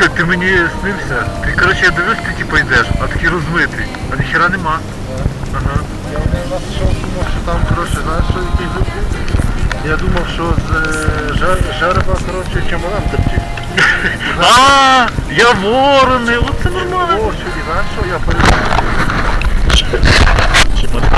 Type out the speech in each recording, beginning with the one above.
Слухай, ти мені снився. Ти, коротше, я дивився, ти типу йдеш, а такий розмитий. А ніхера нема. Ага. Я один раз думав, що там, коротше, знаєш, що якийсь звук? Я думав, що з е, жер- жереба, коротше, чемодан терчить. А, я ворони, оце нормально. О, що, і знаєш, що я? Потім закінчувати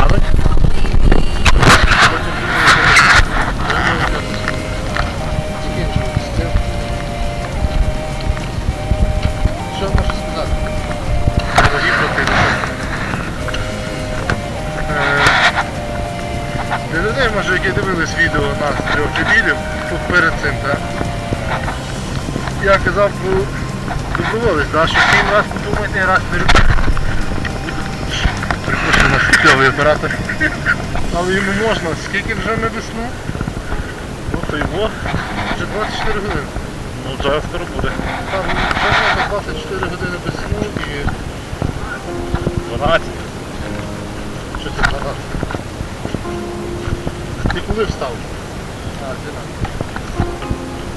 може, дивились відео нас трьох дебілів, тут перед цим, так? Я казав про доброволець, да, що сім раз подумайте, раз не Припустимо, у нас кльовий оператор. Але йому можна, скільки вже не весну? Ну то його. Вже 24 години. Ну зараз скоро буде. Там вже 24 години без сну і 12. Ти коли встав? А,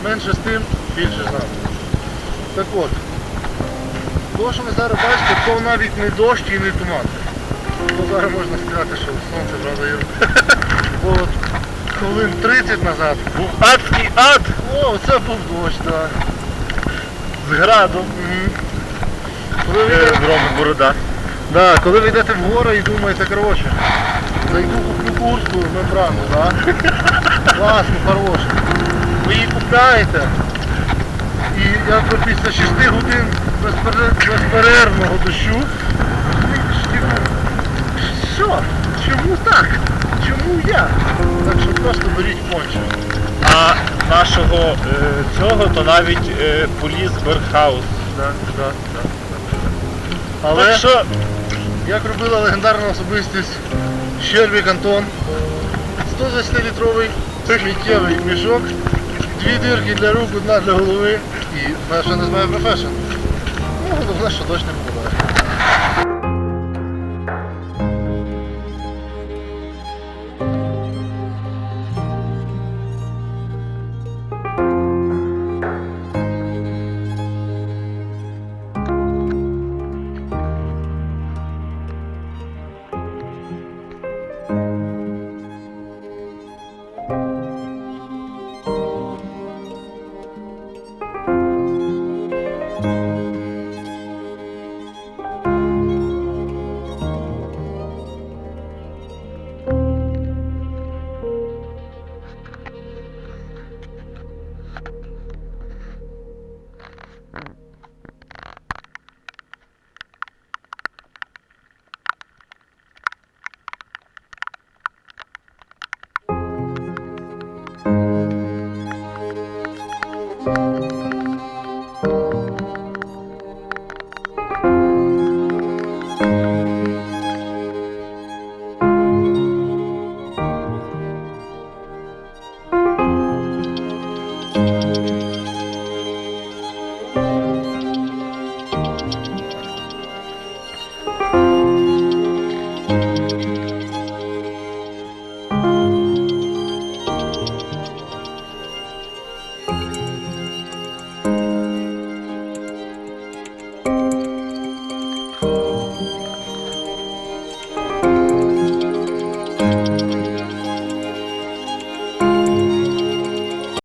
Менше з тим, більше з. Так от, то, що ви зараз бачите, то навіть не дощ і не туман. То зараз можна сказати, що сонце. Бо от хвилин 30 назад. Був адський ад О, це був дощ, так. з градом. Ви Е, Борода. Да, коли ви йдете в гори і думаєте, коротше, зайду куплю куртку мембрану, да? Класно, хороше. Ви її купляєте. І я після 6 годин безперервного дощу. Що? Чому так? Чому я? Так що просто беріть пончик. А нашого е, цього то навіть е, поліз Бергхаус. Да, да, да. Але Так що Як робила легендарна особистість Щербік Антон, 120-літровий сміттєвий мішок, дві дирки для рук, одна для голови і перша називає професіон. Ну, головне, що дощ було.